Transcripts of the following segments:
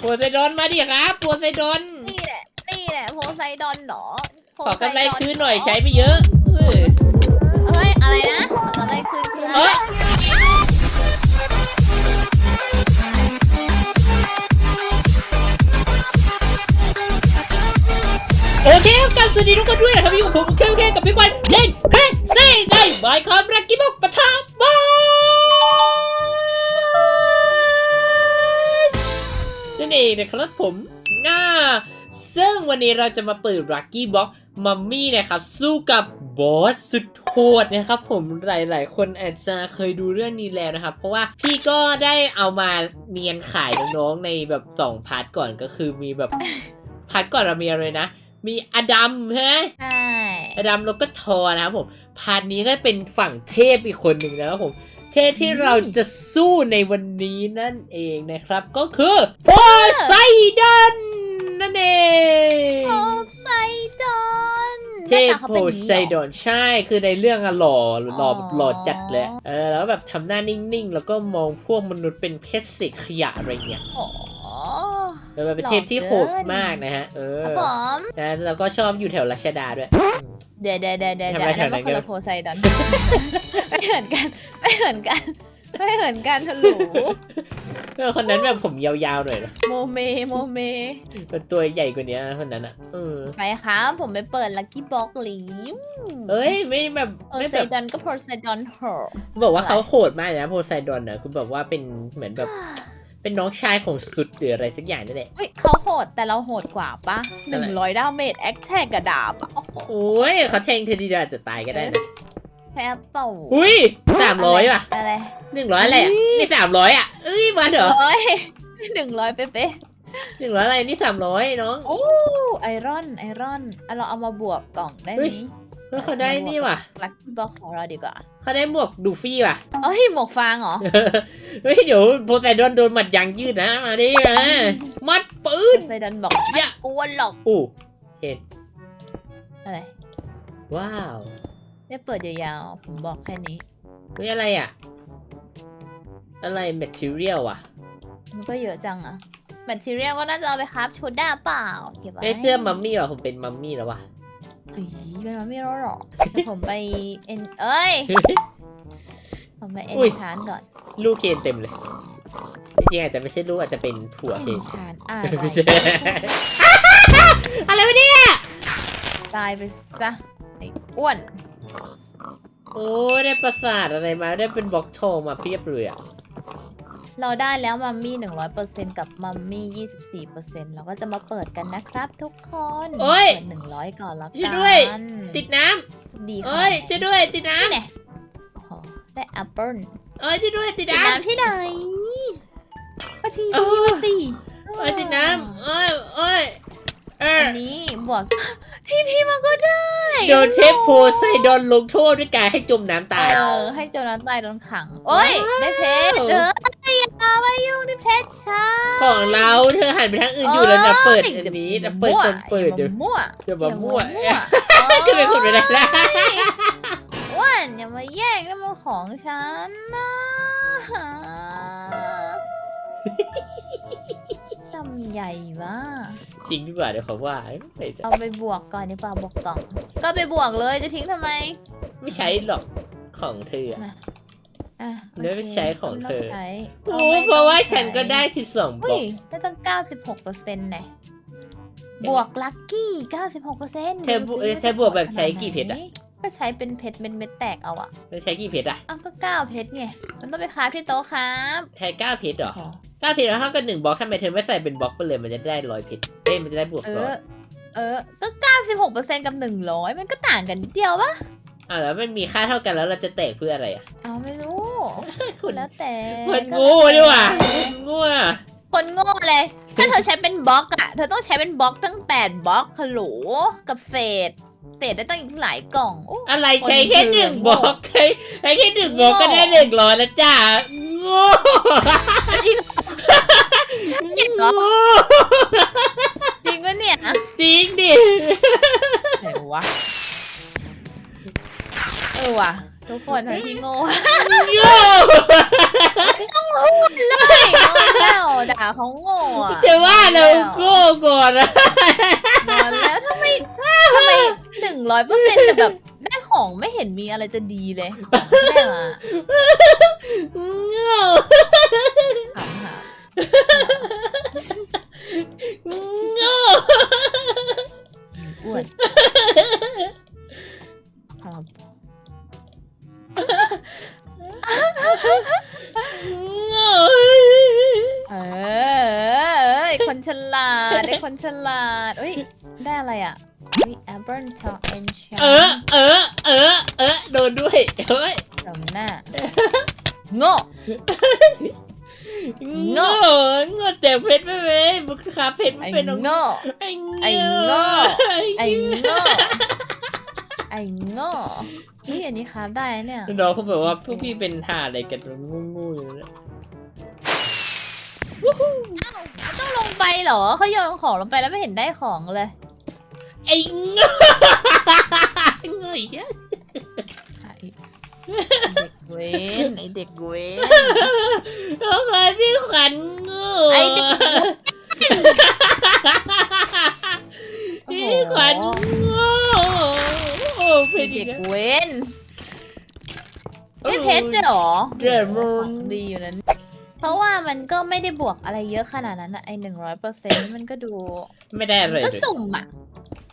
โพไซดอนมาดิครับโพไซดอนนี่แหละ นี่แหละโพไซดอนเหรอโพขอกำไรซดคืนหน่อยใช้ไปเยอะเออเฮ้ย อะไรนะขอกำไรคืนคืออะไร เอ้ยโอเคครับการสวัสดีทุกคนด้วยนะครับอยู่กับผมเคเคกับพี่กวนเล่นเฮ้เซ่ได้บายคอมรักกี้บอกปะทะบอส องนะครับผมน่าซึ่งวันนี้เราจะมาเปิดรักกี้บ็อกมัมมี่นะครับ สู้กับบอสสุดโหดนะครับผมหลาย ๆ คนอาจจะเคยดูเรื่องนี้แล้วนะครับ เพราะว่าพี่ก็ได้เอามาเนียนขายน้องๆในแบบสองพาร์ทก่อนก็คือมีแบบพาร์ทก่อนเรามีอะไรนะ มีอดัมใช่ไหมใช่อดัมแล้วก็ทอนะครับผมพาร์ทนี้ก็เป็นฝั่งเทพอีกคนหนึ่งนะครับผม เทพที่เราจะสู้ในวันนี้นั่นเองนะครับก็คือโพไซดอนนั่นเองโพไซดอนเทพโพไซดอนใช่คือในเรื่องอะหล่อหล่อแบบหล่อจัดเลยเออแล้วแบบทำหน้านิ่งๆ แล้วก็มองพวกมนุษย์เป็นเพชรสิขยะอะไรเงี้ยโอ้แล้วมันเป็นเทพที่โหดมากนะฮะ เออครับผมนะแล้วก็ชอบอยู่แถวรัชดาด้วย เดี๋ยวเดี๋ยวเดี๋ยวเดี๋ยวทำไมอันนั้นแถวนั้มันนคนก็ละโพไซดอนไม่เหมือนกัน ไม่เหมือนกัน ไม่เหมือนกันทะลุเออคนนั้นแบบผมยาวๆหน่อยนะโมเมโมเมเป็นตัวใหญ่กว่านี้คนนั้นอะเออไปครับผมไปเปิดลัคกี้บ็อกหลิวเอ้ยไม่แบบโพไม่ไซแบบดอนก็โพไซดอนเหอะบอกว่าเขาโหดมากนะโพไซดอนนะคุณบอกว่าเป็นเหมือนแบบ เป็นน้องชายของสุดหรืออะไรสักอย่างนั่นแหละ เฮ้ยเขาโหดแต่เราโหดกว่าปะหอะไรนึ่งร้อยดาเมจแอคแทกกับดาบอะโอ้โหโอ้ยเขาแทงเธอดีดาจะตายก็ได้นะแพ้เป่าอุ้ยสามร้อยว่ะอะไรหนึ่งร้อยอะไรอะอุ๊ยนี่สามร้อยอะเอ้ยมาเหรอร้อยหนึ่งร้อยเป๊ะหนึ่งร้อยอะไรนี่สามร้อยน้องๆโอ้ไอรอนไอรอนอะเราเอามาบวกกล่องได้ไหเฮ้มยแล้วเขาได้นี่ว่ะลัคกี้บ็อกของเราดีกว่า เขาได้หมวกดูฟี่ว่ะเอ้ยหมวกฟางเหรอ เฮ้ยเดี๋ยวโพไซดอนโดนหมัดยางยืดนะ มาดิอะมัดปืนไซดันบอกอย่ากวนหรอกอู้เห็นอะไรว้าวเนี่ยเปิดยาวๆผมบอกแค่นี้นี่อะไรอะ อะไร material อะมันก็เยอะจังอะแมทเทียลก็น่าจะเอาไปคราฟชุดได้เปล่า เก็บไว้ ได้เสื้อมัมมี่ว่ะผมเป็นมัมมี่แล้วว่ะ เฮ้ยเป็นมัมมี่แล้วเหรอเดี๋ยวผมไปเอ็นเอ้ย ผมไปเอ็นอุ้ยชานก่อนลูกเคนเต็มเลยจริงๆอาจจะไม่ใช่ลูกอาจจะเป็นผัวเคนเอ็นชานอ่าไม่ใช่อะไรวะเนี่ยตายไปซะไอ้อ้วน โอ้ได้ประสาทอะไรมาได้เป็นบล็อกทองมาเพียบเลยอะ เราได้แล้วมัมมี่หนึ่งร้อยเปอร์เซ็นกับมัมมี่ยี่สิบสี่เปอร์เซ็นเราก็จะมาเปิดกันนะครับทุกคนโอ้ยหนึ่งร้อยก่อนแล้วช่วยกันด้วย ติดน้ำดีเอ้ยช่วยด้วยติดน้นี่ไงโอ้โหได้แอปเปิ้ลำเอ้ยช่วยด้วยติดติดน้ำน้ำที่ไหนมาทีเออมาสิเอ้ยติดน้ำเอ้ยเอ้ยเอออันนี้บวก ทีพีมาก็ได้ โดนเทพโพไซดอนลงโทษด้วยการให้จมน้ำตาย เออ ให้โจนัสตายโดนขัง โอ้ย ได้เพชรเอออย่ามายุ่งในเพชรฉันของเราเธอหันไปทางอื่นอยู่แล้วนะเปิดอันนี้นะเปิดคนเปิดอเดี๋ยวย่ามั่วอย่ามามั่วอย่าจะเป็นคนไปได้ละอ้วนอย่ามาแย่งน้ำมันของฉันนะจำ ใหญ่มากจริงดีกว่าเดี๋ยวเขาว่าไม่เอาไปบวกก่อนดีกว่าบวกกล่อง ก็ไปบวกเลยจะทิ้งทำไมไม่ใช้หรอกของเธออะอะเดี๋ยวไปใช้ของเธอไม่ต้ใช้โอ้ไม่เพราะว่าต้องฉันก็ได้ใช้12บอุ้ล็อยก ได้ตั้ง96เปอร์เซ็นต์แน่เดี๋ยวบวกลัคกี้96เปอร์เซ็นต์เธอบวกเอ้ยเธอบวกแบบใช้กี่เพชรอะ ก็ใช้เป็นเพชรเป็นเม็ดแตกเอาอะไม่ใช้กี่เพชรอะอ้าวก็9เพชรไงมันต้องไปคราฟที่โต๊ะครับใช้9เพชรเหรอ 9เพชรแล้วเท่ากับ1บล็อกทำไมเธอไม่ใส่เป็นบล็อกไปเลยมันจะได้ร้อยเพชรเอ้ยมันจะได้บวกเอร้อยอเออ ก็96เปอร์เซ็นต์กับ100มันก็ต่างกันนิดเดียวปะอะแล้วมันมีค่าเท่ากันแล้วเราจะแตกเพื่ออะไรอะ เอาไม่รู้ คุณแล้วแต่คนโง่ดีกว่าคนโง่อะคนโง่เลย ถ้าเธอใช้เป็นบล็อกอะเธอต้องใช้เป็นบล็อกตั้ง8บล็อกฮัลโหลกับเศษ เศษได้ตั้งอีกหลายกล่องโอ้ อะไรใช้แค่คนหเถื่นึ่อนงบล็อกใช้ใช้แค่หนึ่งบล็อกก็ได้หนึ่งร้อยแล้วจ้าโง่จริงเหรอ โง่จริงปะเนี่ยจริงดิไหนวะเออว่ะทุกคนทำไมพี่โง่โง่เลยโง่แล้วด่าด่าเขาโง่อะจะว่าเราโก้ก่อนนะนอนแล้วทำไมทำไมหนึ่งร้อยเปอร์เซ็นต์แต่แบบได้ของไม่เห็นมีอะไรจะดีเลยแม่อะโง่ถามหา โง่อ้วนครับโง่เออเออไอคนฉลาดไอคนฉลาดอุ้ยได้อะไรอะอุ้ยแอปเปิลทอเอนชาเออ เออ เออ เออ โดนด้วยเฮ้ยสมหน้า โง่ โง่โง่โง่แต่เพชรไม่เป็นบุคคาเพชรไม่ไอเป็นหรอกโง่ไอ้ไอ้โง่ไอ้โง่ไอ้โง่นี่อันนี้ครับได้นะเนี่ยน้องเขาบอกว่าพวกพี่เป็นห่าอะไรกันงูๆอยู่นะต้องลงไปเหรอเขาโยนของลงไปแล้วไม่เห็นได้ของเลย ไอ้โง่โง่อีกแล้วไอ้เด็กเว้นไอเด็กเว้นเขาเคยพี่ ขวัญโง่ไอ้เด็กพี่ขวัญโง่โอ้เพไอชรอีเด็กกแล้วเว้นเอ้ยเพชรด้วยเหรอเดมอนดีอยู่นั้นเพราะว่ามันก็ไม่ได้บวกอะไรเยอะขนาดนั้นอะไอหนึ่งร้อยเปอร์เซ็นต์มันก็ดูไม่ได้อะไรก็เลยสุ่มอะ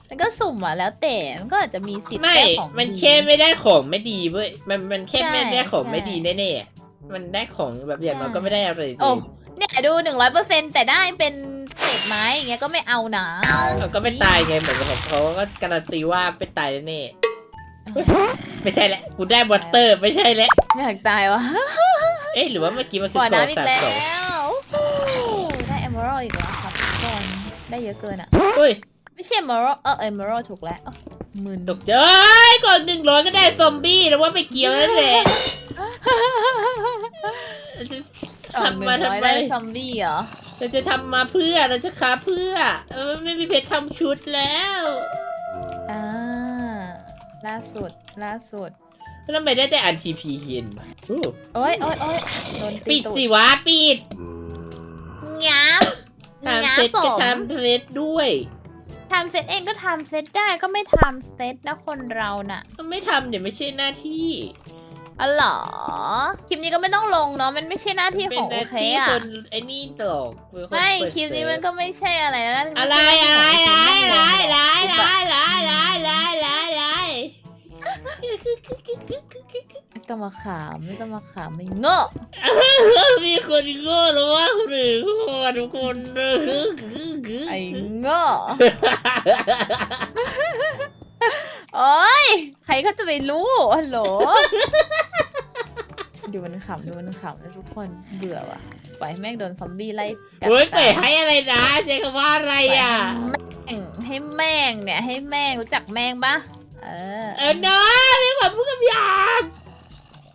มันก็สุ่มอะแล้วแต่มันก็อาจจะมีสิทธิ์ไม่ ได้ของมันดี แค่ไม่ได้ของไม่ดีเว้ยมันมันแค่ใช่ไม่ได้ของไม่ใช่ดีแน่ๆอะ มันได้ของแบบอย่างน้อยใช่ก็ไม่ได้อะไรเลโอ้ยเนี่ยดูหนึ่งร้อยเปอร์เซ็นแต่ได้เป็นเศษไม้อย่างเงี้ยก็ไม่เอานะเราก็ไม่ตายไงเหมือนของเขาก็การันตีว่าไม่ตายแน่ๆไม่ใช่แหละกูได้บอตเตอร์ไม่ใช่แล้วไม่อยากตายวะเอ๊ะหรือว่าเมื่อกี้มันคือบ่อสองน้ำอีกสามแล้สองวได้เอมเมอรัลอีกแล้วครับทุกคนได้เยอะเกินอะเฮ้ยไม่ใช่เอมเมอรัลเออเอมเมอรัลถูกแล้วอ้าวหมื่นตกใจก่อนหนึ่งร้อยก็ได้ซอมบี้แล้วว่าไม่เกี่ยวนั่นแหละสองห ทำนึ่งมาร้อยทำไมได้ซอมบี้เหรอเราจะทำมาเพื่อเราจะค้าเพื่อ เออไม่มีเพชรทำชุดแล้วอ่าล่าสุดล่าสุดแล้วทำไมได้แต่อันทีพีเห็นมาอู้โอ้ยโอ้ยโอ้ยโดนตีปิดตูดสิวะปิดงับทำงัเซบตผก็มทำเซตด้วยทำเซตเองก็ทำเซตได้ก็ไม่ทำเซตนะคนเราน่ะมันไม่ทำเดี๋ยวไม่ใช่หน้าที่ อ๋อเหรอคลิปนี้ก็ไม่ต้องลงเนาะมันไม่ใช่หน้าที่เป็ขนองหโอน้าเคที่อะคนไอ้นี่ตอกเป็นนไม่เปิดคลิปนี้เซิมัร์นฟก็ไม่ใช่อะไรนะอะไรอะไรอะไรอะไรอะไรอะไรอะไรอะไรอะไรอะไรไม่ต้องมาขามไม่ต้องมาขามไม่โง่มีคนโง่แล้วว่าคนอื่นโง่ทุกคนเลย ไอ้โง่ โอ้ยใครเขาจะไปรู้ฮัลโหล ดูมันขำดูมันขำนะทุกคนเบื่อว่ะปล่อยให้แม่งโดนซอมบี้ไล่กัดเฮ้ยเปิดตายให้อะไรนะใช้คำว่าอะไรอะ แม่งให้แม่งเนี่ยให้แม่งรู้จักแม่งปะเออเออเนาะพี่ขวัญพูดกับหยาบ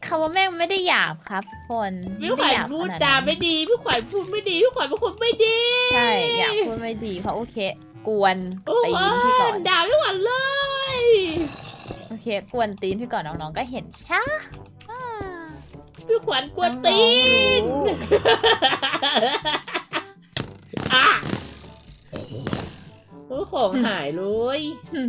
คำว่าแม่งไม่ได้หยาบครับทุกคนพี่ขวัญไหยบพูดขนจานั้นไม่ดีพี่ขวัญพูดไม่ดีพี่ขวัญเป็นคนไม่ดีใช่อยากพูดไม่ดีเพราะโอเค กวนโอ้ตียนพี่ก่อนด่าพี่ขวัญเลย โอเค กวนตีนพี่ก่อนน้องๆก็เห็นช้าอ่าพี่ขวัญกวนตีนน้องๆรู้อะโอ้ของหายเลยหึ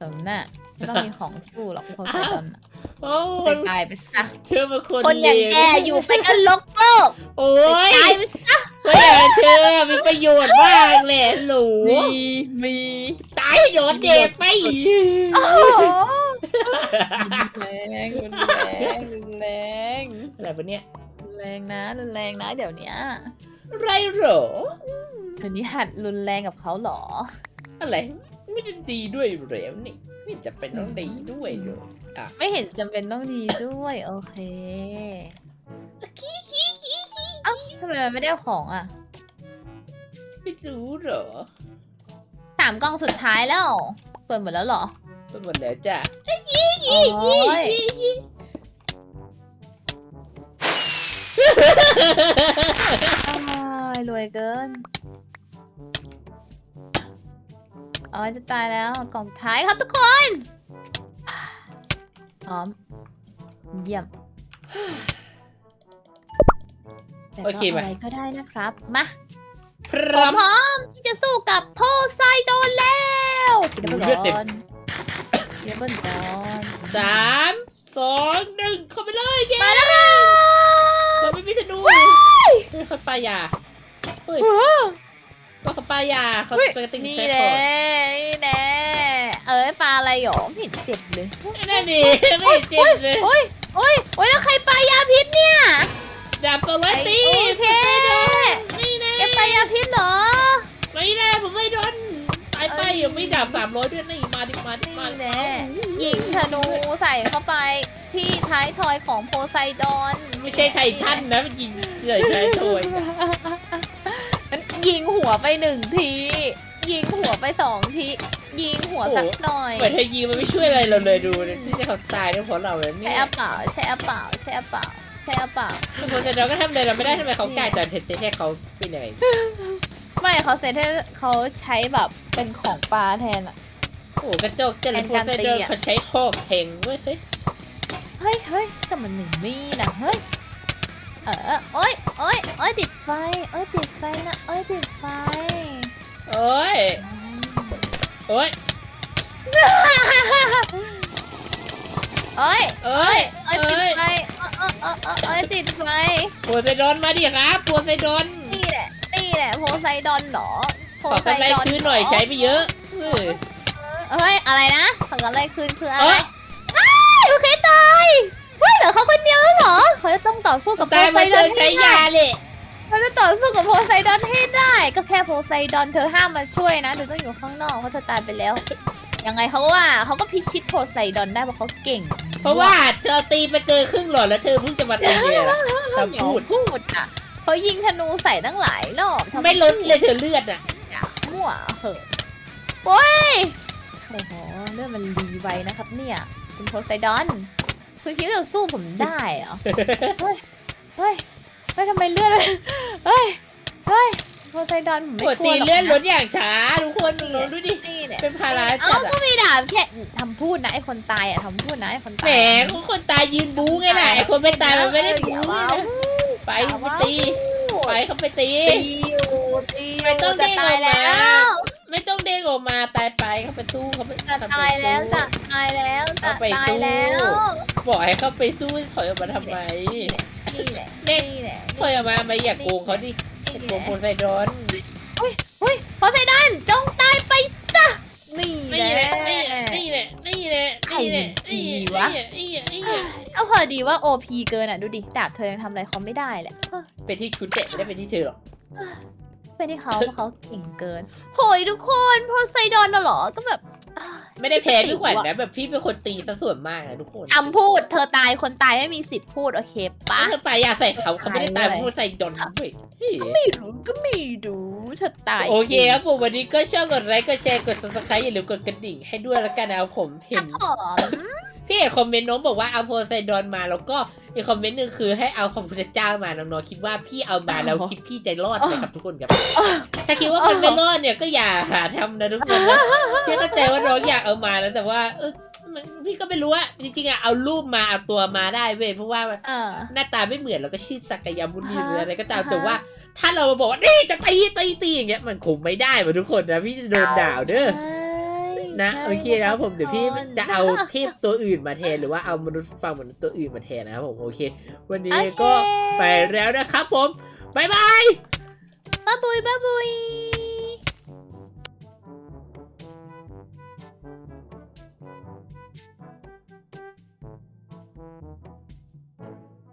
สมน่ะไม่ต้องมีของสู้หรอกพวกเธอตอนน่ะโอ้ไปตายไปซะเธอเป็นคนคนอย่างเลวแกอยู่ไปก็ลกโลกโอ้ไปยตายไปซะเฮ้ยเธอมีประโยชน์มากเลยหนู มีตายให้โดนเด็กไปโอ้โหรุนแรงรุนแรงรุนแรงอะไรปะเนี่ยรุนแรงนะรุนแรงนะเดี๋ยวเนี้ยอะไรเหรอเดี๋ยวนี้หัดรุนแรงกับเขาเหรอ อะไร ไม่ได้ดีด้วยอยู่แล้วนี่ไม่จะเป็นต้องดีด้วยเลยอะไม่เห็นจำเป็นต้องดีด้วยโอเคเอ้าทำไมมันไม่ได้เอาของอะ ไม่รู้เหรอสามกล่องสุดท้ายแล้ว เปิดหมดแล้วเหรอไปหมดแล้วจ้ะโอ้ยอ้ายรวยเกินอ๋อจะตายแล้วกล่องสุดท้ายครับทุกคนพร้อมเยี่ยมไปแต่โอก็เคอะมาไรก็ได้นะครับ มา พผร้อมม พร้อมที่จะสู้กับโพไซโดนแล้วกินน้ำเลือดเต็มก่อนกินน้ำก่อนสามสองหนึ่งเข้าไปเลยเย้มาแล้วค่ะเราไม่มีธนูเฮ้ยเขาปลายาเฮ้ยโอ้โหว่าเขาปลายาเขาเฮ้ย เป็นกระติกนี่ใช้แน่ก่อนนี่แน่เอ้ยปลาอะไรหรอไม่เห็นเจ็บเลยนั่นนี่ไม่เจ็บเลยโอ้ยโอ้ยโอ้ยแล้วใครปลายาพิษเนี่ยดาบตัวร้อยตีโอเคนี่แน่แกปลายาพิษเหรอ ไม่แน่ผมไม่โดนตายไปเอ้ยยังไม่ดาบสามร้อยด้วยนี่มาดิมาดิมานี่แน่ยิงธนูใส่เข้าไปที่ท้ายทอยของโพไซดอน ไม่ใช่ไททันนะมันยิงใหญ่ใหญ่โถยงั้นยิงหัวไปหนึ่งที ยิงหัวไปสองที ยิงหัวสักหน่อยเหมือนเธอยิงมันไม่ช่วยอะไรเราเลยดูเนี่ยที่จะเขาตายเนี่ยเพราะเราเลยเนี่ใช้ยอาเปล่าใช้อาเปล่าใช้อาเปล่า ใช้อาเปล่าทุกคนแต่เราก็ทำอะไรเราไม่ได้ทำไมเขากล้าจัดเทสแค่เขาเป็นยังไงไม่เขาเซตให้เขาใช้แบบเป็นของปลาแทนอะ โอ้โหกระจกเจริญโพแอนไซการตีเดอร์อะเขาใช้หอกแทงเว้ยเฮ้ยเฮ้ยเฮ้ยแต่มันหนึ่งมีนะเฮ้ย เออโอ้ยโอ้ยโอ้ยติดไฟโอ้ยติดไฟนะโอ้ยติดไฟโอ้ยโอ้ยโอ้ยโอ้ยโอ้ยติดไฟ โอ้ยโอ้ยโอ้ยโอ้ยติดไฟโพไซดอนมาดิครับโพไซดอนนี่แหละนี่แหละ โพไซดอนเหรอโพขอกำไรคืนหน่อยใช้ไปเยอะเออเฮ้ย อะไรนะขอกำไรคืนคืออะไรอ้ยอ้ายโอเคตายเฮ้ยเหลือเขาคนเดียวแล้วเหรอเขาจะต้องต่อสู้กับโพตายไซมาดเจอนใช้ให้ได้ยาเลยเขาจะต่อสู้กับโพไซดอนให้ได้ ก็แค่โพไซดอนเธอห้ามมาช่วยนะเธอต้องอยู่ข้างนอกเพราะเธอตายไปแล้ว ยังไงเขาว่าเขาก็พิชิตโพไซดอนได้เพราะเขาเก่ง เพราะว่าเธอตีไปเจอครึ่งหลอดแล้วเธอเพิ่งจะมาตีเนี่ยล่ะเขาคำพูด พูดอะเขายิงธนูใส่ตั้งหลายรอบทำไม่ลดเลยเธอเลือดอะอย่ามั่วเหอะโอ้ยโอ้โหเรื่องมันรีไวนะครับเนี่ย คุณโพไซดอน คุณคิดว่าจะสู้ผมได้เหรอ เฮ้ย เฮ้ยเฮ้ยทำไมเลือดมันเฮ้ย เฮ้ย โพไซดอนผมปไม่กกลัติวหรอกเลื่อนรนะถอย่างช้าทุกคนลองดูดิ นี่เนี่ยเป็นภาระเอ้าจัดก็อะมีดาบแค่ทำพูดนะไอ้คนตายอะทำพูดนะไอ้คนตายแหมคนตายยืนบู๊ไงล่ะไอคนไม่ตายมันไม่ได้บู๊อย่าไงว้าล่ะวไปไปตี ไปเขาไปตี ตีอยู่ตีอไม่ยู่ต้องจะเด้งตายออกมา แล้วไม่ต้องเด้งออกมาตายไปเขาไปสู้เขาไปจะตายแล้ว จะตายแล้วจะเอาไปตายสู้แล้วบอกให้เขาไปสู้ถอยออกมาทำไมนี่แหละเด็กนี่แหละถอยออกมาไม่อยากโกงเขาดินี่โกแหงละโพไซดอนอุ้ยโพไซดอนจงตายไปซะนี่นี่แหแหละละนี่แหละนี่แหละนี่แหละนี่แหละนี่แหละนี่แหละก็พอดีว่า OP เกินอะดูดิดาบเธอยังทำอะไรเขาไม่ได้แหละเออเป็นที่ชุดเด็กไม่ได้เป็นที่เธอหรอกเป็นที่เขาเพราะเขาเก่งเกินโหยทุกคนโพไซดอนน่ะเหรอก็แบบ ไม่ได้แพ้ทุกวันนะแบบพี่เป็นคนตีซะส่วนมากนะทุกคนอำพูดเธอตายคนตายไม่มีสิทธิ์พูดโอเคปะเธอตายยาใส่เขาเขาไม่ได้ตายเพราะโพไซดอนเว้ยไม่รู้ก็ไม่รู้เธอตายโอเคครับผมวันนี้ก็ชอบกดไลค์กดแชร์กด subscribe อย่าลืมกดกระดิ่งให้ด้วยแล้วกันนะครับผมเห็ครันบผม พี่เอกคอมเมนต์น้องบอกว่าเอาโพไซดอนมาแล้วก็อีกคอมเมนต์หนึ่งคือให้เอาของพุทธเจ้ามาน้องๆคิดว่าพี่เอามาแล้วคิดพี่จะรอดไหมครับทุกคนครับ ถ้าคิดว่ามันไม่รอดเนี่ยก็อย่าหาทำนะทุกคนนะพี่เข้าใจว่าน้องอยากเอามานะแต่ว่าเออมันพี่ก็ไม่รู้ว่าจริงๆอะเอารูปมาเอาตัวมาได้เว้ยเพราะว่าเออหน้าตาไม่เหมือนแล้วก็ชื่อสักยาบุญหรืออะไรก็ตามอ่าฮะแต่ว่า ถ้าเรามาบอกว่านี่จะตีตีตีอย่างเงี้ยมันคงไม่ได้มาทุกคนนะพี่จะโดนด่าเด้อใช่ นะ ใช่โอเคนะครับผม เดี๋ยวพี่ทุกคน จะเอาเทพตัวอื่นมาแทน หรือว่าเอามนุษย์ฟังมนุษย์ตัวอื่นมาแทนนะครับผม โอเค วันนี้โอเคก็ไปแล้วนะครับผมบายบาย บ้าบุยบ้าบุย